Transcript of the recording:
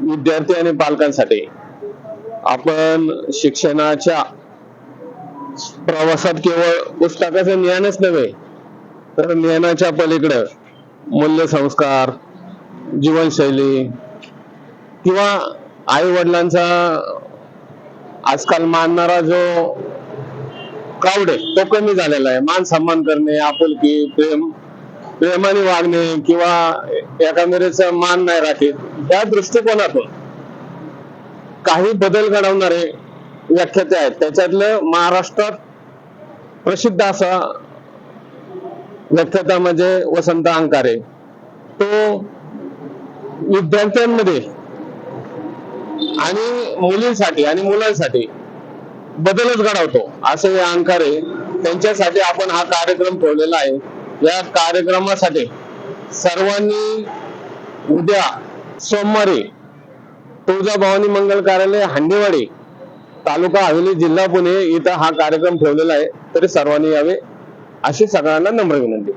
विद्यार्थी आणि पालकांसाठी आपण शिक्षणाच्या प्रवासात केवळ पुस्तकाचं ज्ञानच नव्हे तर ज्ञानाच्या पलीकडं मूल्यसंस्कार जीवनशैली किंवा आई वडिलांचा आजकाल मानणारा जो क्राऊड आहे तो कमी झालेला आहे. मान सन्मान करणे आपुलकी प्रेम प्रेमाने वागणे किंवा एकामेरेचा मान नाही राखीत. त्या दृष्टिकोनातून काही बदल घडवणारे व्याख्याते आहेत. त्याच्यातलं महाराष्ट्रात प्रसिद्ध असा व्याख्याता म्हणजे वसंत अंकारे. तो विद्यार्थ्यांमध्ये आणि मुलींसाठी आणि मुलांसाठी बदलच घडवतो. असे हे अंकारे त्यांच्यासाठी आपण हा कार्यक्रम ठेवलेला आहे. या कार्यक्रमासाठी सर्वांनी उद्या सोमवारी तुळजाभवानी मंगल कार्यालय हांडेवाडी तालुका हवेली जिल्हा पुणे इथं हा कार्यक्रम ठेवलेला आहे. तरी सर्वांनी यावे अशी सगळ्यांना नम्र विनंती.